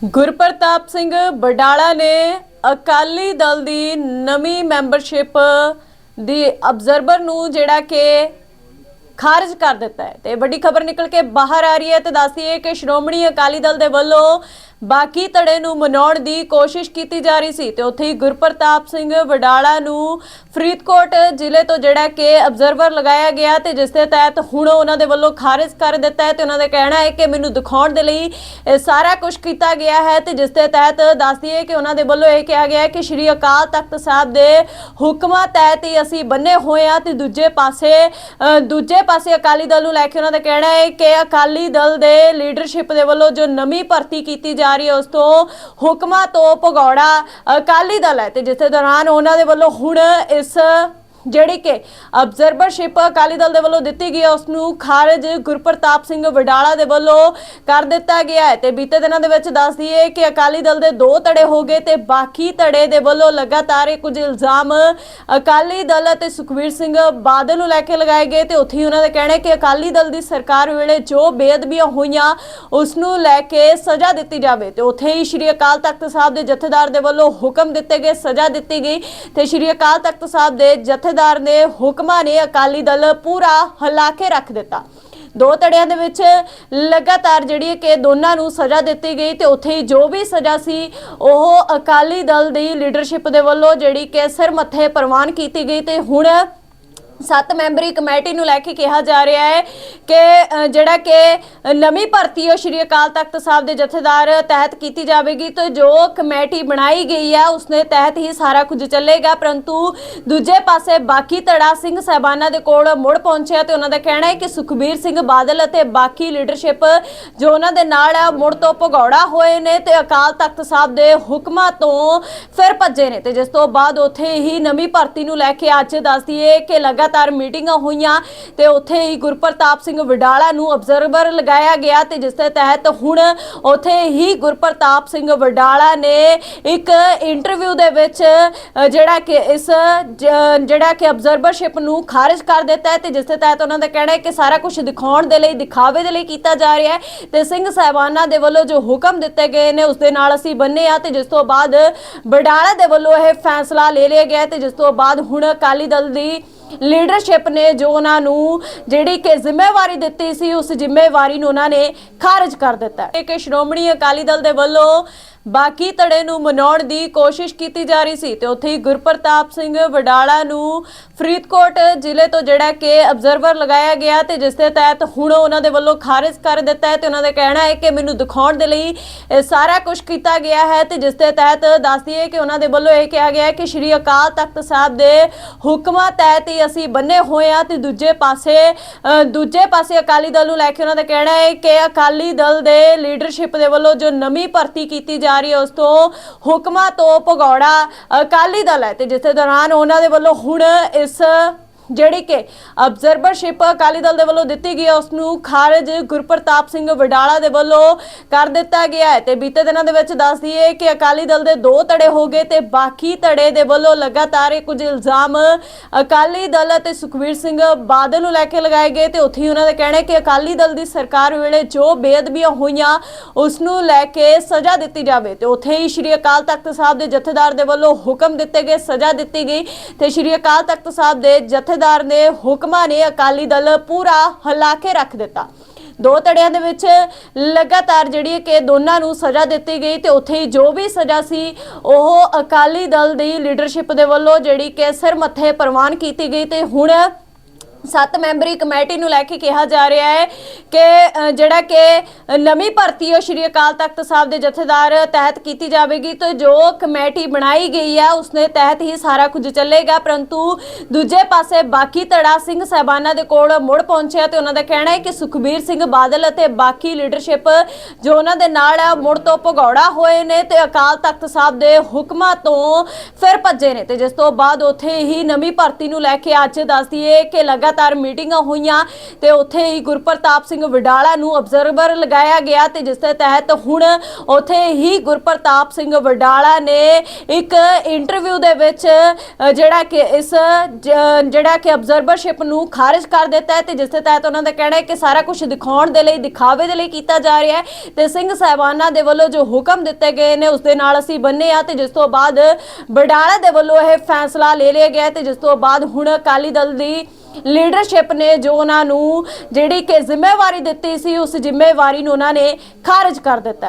ਗੁਰਪ੍ਰਤਾਪ ਸਿੰਘ ਬਡਾਲਾ ਨੇ ਅਕਾਲੀ ਦਲ ਦੀ ਨਵੀਂ ਮੈਂਬਰਸ਼ਿਪ ਦੀ ਅਬਜ਼ਰਵਰ ਨੂੰ ਜਿਹੜਾ ਕਿ ਖਾਰਜ ਕਰ ਦਿੱਤਾ ਹੈ। ਤੇ ਵੱਡੀ ਖਬਰ ਨਿਕਲ ਕੇ ਬਾਹਰ ਆ ਰਹੀ ਹੈ ਤੇ ਦੱਸਦੀ ਹੈ ਕਿ ਸ਼੍ਰੋਮਣੀ ਅਕਾਲੀ ਦਲ ਦੇ ਵੱਲੋਂ ਬਾਕੀ ਧੜੇ ਨੂੰ ਮਨਾਉਣ ਦੀ ਕੋਸ਼ਿਸ਼ ਕੀਤੀ ਜਾ ਰਹੀ ਸੀ ਤੇ ਉੱਥੇ ਹੀ ਗੁਰਪ੍ਰਤਾਪ ਸਿੰਘ ਵਡਾਲਾ ਨੂੰ ਫਰੀਦਕੋਟ ਜ਼ਿਲ੍ਹੇ ਤੋਂ ਜਿਹੜਾ ਕਿ ਅਬਜ਼ਰਵਰ ਲਗਾਇਆ ਗਿਆ ਤੇ ਜਿਸ ਦੇ ਤਹਿਤ ਹੁਣ ਉਹਨਾਂ ਦੇ ਵੱਲੋਂ ਖਾਰਜ ਕਰ ਦਿੱਤਾ ਹੈ ਤੇ ਉਹਨਾਂ ਦਾ ਕਹਿਣਾ ਹੈ ਕਿ ਮੈਨੂੰ ਦਿਖਾਉਣ ਦੇ ਲਈ ਸਾਰਾ ਕੁਝ ਕੀਤਾ ਗਿਆ ਹੈ ਤੇ ਜਿਸ ਦੇ ਤਹਿਤ ਦੱਸਦੀ ਹੈ ਕਿ ਉਹਨਾਂ ਦੇ ਵੱਲੋਂ ਇਹ ਕਿਹਾ ਗਿਆ ਹੈ ਕਿ ਸ਼੍ਰੀ ਅਕਾਲ ਤਖਤ ਸਾਹਿਬ ਦੇ ਹੁਕਮਾਂ ਤਹਿਤ ਹੀ ਅਸੀਂ ਬੰਨੇ ਹੋਏ ਆ ਤੇ ਦੂਜੇ ਪਾਸੇ ਦੂਜੇ ਪਾਸੇ ਅਕਾਲੀ ਦਲ ਨੂੰ ਲੈ ਕੇ ਉਹਨਾਂ ਦਾ ਕਹਿਣਾ ਹੈ ਕਿ ਅਕਾਲੀ ਦਲ ਦੇ ਲੀਡਰਸ਼ਿਪ ਦੇ ਵੱਲੋਂ ਜੋ ਨਵੀਂ ਭਰਤੀ ਕੀਤੀ ਜਾ ਰਹੀ ਹੈ ਉਸ ਤੋਂ ਹੁਕਮਾਂ ਤੋਂ ਭਗੌੜਾ ਅਕਾਲੀ ਦਲ ਹੈ ਤੇ ਜਿਸ ਦੇ ਦੌਰਾਨ ਉਹਨਾਂ ਦੇ ਵੱਲੋਂ ਹੁਣ ਇਸ ਜਿਹੜੀ ਕਿ ਅਬਜ਼ਰਵਰਸ਼ਿਪ ਅਕਾਲੀ ਦਲ ਦੇ ਵੱਲੋਂ ਦਿੱਤੀ ਗਈ ਹੈ ਉਸ ਨੂੰ ਖਾਰਜ ਗੁਰਪ੍ਰਤਾਪ ਸਿੰਘ ਵਡਾਲਾ ਦੇ ਵੱਲੋਂ ਕਰ ਦਿੱਤਾ ਗਿਆ ਹੈ। ਤੇ ਬੀਤੇ ਦਿਨਾਂ ਦੇ ਵਿੱਚ ਦੱਸ ਦਈਏ ਕਿ ਅਕਾਲੀ ਦਲ ਦੇ ਦੋ ਧੜੇ ਹੋ ਗਏ ਤੇ ਬਾਕੀ ਧੜੇ ਦੇ ਵੱਲੋਂ ਲਗਾਤਾਰ ਇਹ ਕੁਝ ਇਲਜ਼ਾਮ ਅਕਾਲੀ ਦਲ ਅਤੇ ਸੁਖਵੀਰ ਸਿੰਘ ਬਾਦਲ ਨੂੰ ਲੈ ਕੇ ਲਗਾਏ ਗਏ ਤੇ ਉੱਥੇ ਹੀ ਉਹਨਾਂ ਦਾ ਕਹਿਣਾ ਹੈ ਕਿ ਅਕਾਲੀ ਦਲ ਦੀ ਸਰਕਾਰ ਵੇਲੇ ਜੋ ਬੇਅਦਬੀਆਂ ਹੋਈਆਂ ਉਸ ਨੂੰ ਲੈ ਕੇ ਸਜ਼ਾ ਦਿੱਤੀ ਜਾਵੇ। ਤੇ ਉੱਥੇ ਹੀ ਸ਼੍ਰੀ ਅਕਾਲ ਤਖਤ ਸਾਹਿਬ ਦੇ ਜਥੇਦਾਰ ਦੇ ਵੱਲੋਂ ਹੁਕਮ ਦਿੱਤੇ ਗਏ, ਸਜ਼ਾ ਦਿੱਤੀ ਗਈ। ਤੇ ਸ਼੍ਰੀ ਅਕਾਲ ਤਖਤ ਸਾਹਿਬ ਦੇ ਜਥੇ ਜਥੇਦਾਰ ਨੇ ਹੁਕਮਾਂ ਨੇ ਅਕਾਲੀ ਦਲ ਪੂਰਾ ਹਲਾ ਕੇ ਰੱਖ ਦਿੱਤਾ। ਦੋ ਧੜਿਆਂ ਦੇ ਵਿੱਚ ਲਗਾਤਾਰ ਜਿਹੜੀ ਕਿ ਦੋਨਾਂ ਨੂੰ ਸਜ਼ਾ ਦਿੱਤੀ ਗਈ ਤੇ ਉੱਥੇ ਹੀ ਜੋ ਵੀ ਸਜ਼ਾ ਸੀ, ਉਹ ਅਕਾਲੀ ਦਲ ਦੀ ਲੀਡਰਸ਼ਿਪ ਦੇ ਵੱਲੋਂ ਜਿਹੜੀ ਕਿ ਸਿਰ ਮੱਥੇ ਪ੍ਰਵਾਨ ਕੀਤੀ ਗਈ ਤੇ ਹੁਣ ਸੱਤ ਮੈਂਬਰੀ ਕਮੇਟੀ ਨੂੰ ਲੈ ਕੇ ਕਿਹਾ ਜਾ ਰਿਹਾ ਹੈ ਕਿ ਜਿਹੜਾ ਕਿ ਨਵੀਂ ਭਰਤੀ ਉਹ ਸ਼੍ਰੀ ਅਕਾਲ ਤਖਤ ਸਾਹਿਬ ਦੇ ਜਥੇਦਾਰ ਤਹਿਤ ਕੀਤੀ ਜਾਵੇਗੀ ਤੇ ਜੋ ਕਮੇਟੀ ਬਣਾਈ ਗਈ ਹੈ ਉਸਨੇ ਤਹਿਤ ਹੀ ਸਾਰਾ ਕੁਝ ਚੱਲੇਗਾ। ਪਰੰਤੂ ਦੂਜੇ ਪਾਸੇ ਬਾਕੀ ਧੜਾ ਸਿੰਘ ਸਹਿਬਾਨਾਂ ਦੇ ਕੋਲ ਮੁੜ ਪਹੁੰਚਿਆ ਤੇ ਉਹਨਾਂ ਦਾ ਕਹਿਣਾ ਹੈ ਕਿ ਸੁਖਬੀਰ ਸਿੰਘ ਬਾਦਲ ਅਤੇ ਬਾਕੀ ਲੀਡਰਸ਼ਿਪ ਜੋ ਉਹਨਾਂ ਦੇ ਨਾਲ ਹੈ ਮੁੜ ਤੋਂ ਭਗੌੜਾ ਹੋਏ ਨੇ ਤੇ ਅਕਾਲ ਤਖਤ ਸਾਹਿਬ ਦੇ ਹੁਕਮਾਂ ਤੋਂ ਫਿਰ ਭੱਜੇ ਨੇ ਤੇ ਜਿਸ ਤੋਂ ਬਾਅਦ ਉੱਥੇ ਹੀ ਨਵੀਂ ਭਰਤੀ ਨੂੰ ਲੈ ਕੇ ਅੱਜ ਦੱਸਦੀ ਹੈ ਕਿ ਲਗਾ ਲਗਾਤਾਰ ਮੀਟਿੰਗਾਂ ਹੋਈਆਂ ਤੇ ਉੱਥੇ ਹੀ ਗੁਰਪ੍ਰਤਾਪ ਸਿੰਘ ਵਡਾਲਾ ਨੂੰ ਅਬਜ਼ਰਵਰ ਲਗਾਇਆ ਗਿਆ ਤੇ ਜਿਸ ਦੇ ਤਹਿਤ ਹੁਣ ਉੱਥੇ ਹੀ ਗੁਰਪ੍ਰਤਾਪ ਸਿੰਘ ਵਡਾਲਾ ਨੇ ਇੱਕ ਇੰਟਰਵਿਊ ਦੇ ਵਿੱਚ ਜਿਹੜਾ ਕਿ ਇਸ ਜਿਹੜਾ ਕਿ ਅਬਜ਼ਰਵਰਸ਼ਿਪ ਨੂੰ ਖਾਰਜ ਕਰ ਦਿੱਤਾ ਹੈ ਤੇ ਜਿਸ ਦੇ ਤਹਿਤ ਉਹਨਾਂ ਦਾ ਕਹਿਣਾ ਹੈ ਕਿ ਸਾਰਾ ਕੁਝ ਦਿਖਾਉਣ ਦੇ ਲਈ, ਦਿਖਾਵੇ ਦੇ ਲਈ ਕੀਤਾ ਜਾ ਰਿਹਾ ਹੈ ਤੇ ਸਿੰਘ ਸਾਹਿਬਾਨਾਂ ਦੇ ਵੱਲੋਂ ਜੋ ਹੁਕਮ ਦਿੱਤੇ ਗਏ ਨੇ ਉਸ ਦੇ ਨਾਲ ਅਸੀਂ ਬੰਨੇ ਆ ਤੇ ਜਿਸ ਤੋਂ ਬਾਅਦ ਬਡਾਲਾ ਦੇ ਵੱਲੋਂ ਇਹ ਫੈਸਲਾ ਲੈ ਲਿਆ ਗਿਆ ਹੈ ਤੇ ਜਿਸ ਤੋਂ ਬਾਅਦ ਹੁਣ ਅਕਾਲੀ ਦਲ ਦੀ ਲੀਡਰਸ਼ਿਪ ਨੇ ਜੋ ਉਹਨਾਂ ਨੂੰ ਜਿਹੜੀ ਕਿ ਜ਼ਿੰਮੇਵਾਰੀ ਦਿੱਤੀ ਸੀ, ਉਸ ਜ਼ਿੰਮੇਵਾਰੀ ਨੂੰ ਉਹਨਾਂ ਨੇ ਖਾਰਜ ਕਰ ਦਿੱਤਾ ਕਿ ਸ਼੍ਰੋਮਣੀ ਅਕਾਲੀ ਦਲ ਦੇ ਵੱਲੋਂ ਬਾਕੀ ਧੜੇ ਨੂੰ ਮਨਾਉਣ ਦੀ ਕੋਸ਼ਿਸ਼ ਕੀਤੀ ਜਾ ਰਹੀ ਸੀ ਤੇ ਉੱਥੇ ਹੀ ਗੁਰਪ੍ਰਤਾਪ ਸਿੰਘ ਵਡਾਲਾ ਨੂੰ ਫਰੀਦਕੋਟ ਜ਼ਿਲ੍ਹੇ ਤੋਂ ਜਿਹੜਾ ਕਿ ਅਬਜ਼ਰਵਰ ਲਗਾਇਆ ਗਿਆ ਤੇ ਜਿਸ ਦੇ ਤਹਿਤ ਹੁਣ ਉਹਨਾਂ ਦੇ ਵੱਲੋਂ ਖਾਰਜ ਕਰ ਦਿੱਤਾ ਹੈ ਤੇ ਉਹਨਾਂ ਦਾ ਕਹਿਣਾ ਹੈ ਕਿ ਮੈਨੂੰ ਦਿਖਾਉਣ ਦੇ ਲਈ ਸਾਰਾ ਕੁਝ ਕੀਤਾ ਗਿਆ ਹੈ ਤੇ ਜਿਸ ਦੇ ਤਹਿਤ ਦੱਸ ਦਈਏ ਕਿ ਉਹਨਾਂ ਦੇ ਵੱਲੋਂ ਇਹ ਕਿਹਾ ਗਿਆ ਹੈ ਕਿ ਸ਼੍ਰੀ ਅਕਾਲ ਤਖਤ ਸਾਹਿਬ ਦੇ ਹੁਕਮਾਂ ਤਹਿਤ ਹੀ ਅਸੀਂ ਬੰਨੇ ਹੋਏ ਆ ਤੇ ਦੂਜੇ ਪਾਸੇ ਦੂਜੇ ਪਾਸੇ ਅਕਾਲੀ ਦਲ ਨੂੰ ਲੈ ਕੇ ਉਹਨਾਂ ਦਾ ਕਹਿਣਾ ਹੈ ਕਿ ਅਕਾਲੀ ਦਲ ਦੇ ਲੀਡਰਸ਼ਿਪ ਦੇ ਵੱਲੋਂ ਜੋ ਨਵੀਂ ਭਰਤੀ ਕੀਤੀ ਜਾ ਰਹੀ ਹੈ। ਉਸ ਤੋਂ ਹੁਕਮਾਂ ਤੋਂ ਭਗੌੜਾ ਅਕਾਲੀ ਦਲ ਹੈ ਤੇ ਜਿਸ ਦੌਰਾਨ ਉਹਨਾਂ ਦੇ ਵੱਲੋਂ ਹੁਣ ਇਸ ਜਿਹੜੀ ਕਿ ਅਬਜ਼ਰਵਰਸ਼ਿਪ ਅਕਾਲੀ ਦਲ ਦੇ ਵੱਲੋਂ ਦਿੱਤੀ ਗਈ ਹੈ ਉਸ ਨੂੰ ਖਾਰਜ ਗੁਰਪ੍ਰਤਾਪ ਸਿੰਘ ਵਡਾਲਾ ਦੇ ਵੱਲੋਂ ਕਰ ਦਿੱਤਾ ਗਿਆ ਹੈ। ਤੇ ਬੀਤੇ ਦਿਨਾਂ ਦੇ ਵਿੱਚ ਦੱਸ ਦਈਏ ਕਿ ਅਕਾਲੀ ਦਲ ਦੇ ਦੋ ਧੜੇ ਹੋ ਗਏ ਤੇ ਬਾਕੀ ਧੜੇ ਦੇ ਵੱਲੋਂ ਲਗਾਤਾਰ ਇਹ ਕੁਝ ਇਲਜ਼ਾਮ ਅਕਾਲੀ ਦਲ ਅਤੇ ਸੁਖਵੀਰ ਸਿੰਘ ਬਾਦਲ ਨੂੰ ਲੈ ਕੇ ਲਗਾਏ ਗਏ ਤੇ ਉੱਥੇ ਹੀ ਉਹਨਾਂ ਦਾ ਕਹਿਣਾ ਹੈ ਕਿ ਅਕਾਲੀ ਦਲ ਦੀ ਸਰਕਾਰ ਵੇਲੇ ਜੋ ਬੇਅਦਬੀਆਂ ਹੋਈਆਂ ਉਸ ਨੂੰ ਲੈ ਕੇ ਸਜ਼ਾ ਦਿੱਤੀ ਜਾਵੇ। ਤੇ ਉੱਥੇ ਹੀ ਸ਼੍ਰੀ ਅਕਾਲ ਤਖਤ ਸਾਹਿਬ ਦੇ ਜਥੇਦਾਰ ਦੇ ਵੱਲੋਂ ਹੁਕਮ ਦਿੱਤੇ ਗਏ, ਸਜ਼ਾ ਦਿੱਤੀ ਗਈ। ਤੇ ਸ਼੍ਰੀ ਅਕਾਲ ਤਖਤ ਸਾਹਿਬ ਦੇ ਜਥੇ ਜਥੇਦਾਰ ਨੇ ਹੁਕਮਾਂ ਨੇ ਅਕਾਲੀ ਦਲ ਪੂਰਾ ਹਲਾ ਕੇ ਰੱਖ ਦਿੱਤਾ। ਦੋ ਤੜਿਆਂ ਦੇ ਵਿੱਚ ਲਗਾਤਾਰ ਜਿਹੜੀ ਕਿ ਦੋਨਾਂ ਨੂੰ ਸਜ਼ਾ ਦਿੱਤੀ ਗਈ ਤੇ ਉੱਥੇ ਜੋ ਵੀ ਸਜ਼ਾ ਸੀ, ਉਹ ਅਕਾਲੀ ਦਲ ਦੀ ਲੀਡਰਸ਼ਿਪ ਦੇ ਵੱਲੋਂ ਜਿਹੜੀ ਕਿ ਸਿਰ ਮੱਥੇ ਪ੍ਰਵਾਨ ਕੀਤੀ ਗਈ ਤੇ ਹੁਣ ਸੱਤ ਮੈਂਬਰੀ ਕਮੇਟੀ ਨੂੰ ਲੈ ਕੇ ਕਿਹਾ ਜਾ ਰਿਹਾ ਹੈ ਕਿ ਅ, ਜਿਹੜਾ ਕਿ ਨਵੀਂ ਭਰਤੀ ਉਹ ਸ਼੍ਰੀ ਅਕਾਲ ਤਖਤ ਸਾਹਿਬ ਦੇ ਜਥੇਦਾਰ ਤਹਿਤ ਕੀਤੀ ਜਾਵੇਗੀ ਤੇ ਜੋ ਕਮੇਟੀ ਬਣਾਈ ਗਈ ਹੈ ਉਸਨੇ ਤਹਿਤ ਹੀ ਸਾਰਾ ਕੁਝ ਚੱਲੇਗਾ। ਪਰੰਤੂ ਦੂਜੇ ਪਾਸੇ ਬਾਕੀ ਧੜਾ ਸਿੰਘ ਸਹਿਬਾਨਾਂ ਦੇ ਕੋਲ ਮੁੜ ਪਹੁੰਚਿਆ ਤੇ ਉਹਨਾਂ ਦਾ ਕਹਿਣਾ ਹੈ ਕਿ ਸੁਖਬੀਰ ਸਿੰਘ ਬਾਦਲ ਅਤੇ ਬਾਕੀ ਲੀਡਰਸ਼ਿਪ ਜੋ ਉਹਨਾਂ ਦੇ ਨਾਲ ਹੈ ਮੁੜ ਤੋਂ ਭਗੌੜਾ ਹੋਏ ਨੇ ਤੇ ਅਕਾਲ ਤਖਤ ਸਾਹਿਬ ਦੇ ਹੁਕਮਾਂ ਤੋਂ ਫਿਰ ਭੱਜੇ ਨੇ ਤੇ ਜਿਸ ਤੋਂ ਬਾਅਦ ਉੱਥੇ ਹੀ ਨਵੀਂ ਭਰਤੀ ਨੂੰ ਲੈ ਕੇ ਅੱਜ ਦੱਸ ਦਈਏ ਕਿ ਲਗਾਤਾਰ ਲਗਾਤਾਰ ਮੀਟਿੰਗਾਂ ਹੋਈਆਂ ਤੇ ਉੱਥੇ ਹੀ ਗੁਰਪ੍ਰਤਾਪ ਸਿੰਘ ਵਡਾਲਾ ਨੂੰ ਅਬਜ਼ਰਵਰ ਲਗਾਇਆ ਗਿਆ ਤੇ ਜਿਸ ਦੇ ਤਹਿਤ ਹੁਣ ਉੱਥੇ ਹੀ ਗੁਰਪ੍ਰਤਾਪ ਸਿੰਘ ਵਡਾਲਾ ਨੇ ਇੱਕ ਇੰਟਰਵਿਊ ਦੇ ਵਿੱਚ ਜਿਹੜਾ ਕਿ ਇਸ ਜਿਹੜਾ ਕਿ ਅਬਜ਼ਰਵਰਸ਼ਿਪ ਨੂੰ ਖਾਰਜ ਕਰ ਦਿੱਤਾ ਹੈ ਤੇ ਜਿਸ ਦੇ ਤਹਿਤ ਉਹਨਾਂ ਦਾ ਕਹਿਣਾ ਹੈ ਕਿ ਸਾਰਾ ਕੁਝ ਦਿਖਾਉਣ ਦੇ ਲਈ, ਦਿਖਾਵੇ ਦੇ ਲਈ ਕੀਤਾ ਜਾ ਰਿਹਾ ਹੈ ਤੇ ਸਿੰਘ ਸਾਹਿਬਾਨਾਂ ਦੇ ਵੱਲੋਂ ਜੋ ਹੁਕਮ ਦਿੱਤੇ ਗਏ ਨੇ ਉਸ ਦੇ ਨਾਲ ਅਸੀਂ ਬੰਨੇ ਆ ਤੇ ਜਿਸ ਤੋਂ ਬਾਅਦ ਬਡਾਲਾ ਦੇ ਵੱਲੋਂ ਇਹ ਫੈਸਲਾ ਲੈ ਲਿਆ ਗਿਆ ਤੇ ਜਿਸ ਤੋਂ ਬਾਅਦ ਹੁਣ ਅਕਾਲੀ ਦਲ ਦੀ ਲੀਡਰਸ਼ਿਪ ਨੇ ਜੋ ਉਹਨਾਂ ਨੂੰ ਜਿਹੜੀ ਕਿ ਜ਼ਿੰਮੇਵਾਰੀ ਦਿੱਤੀ ਸੀ, ਉਸ ਜ਼ਿੰਮੇਵਾਰੀ ਨੂੰ ਉਹਨਾਂ ਨੇ ਖਾਰਜ ਕਰ ਦਿੱਤਾ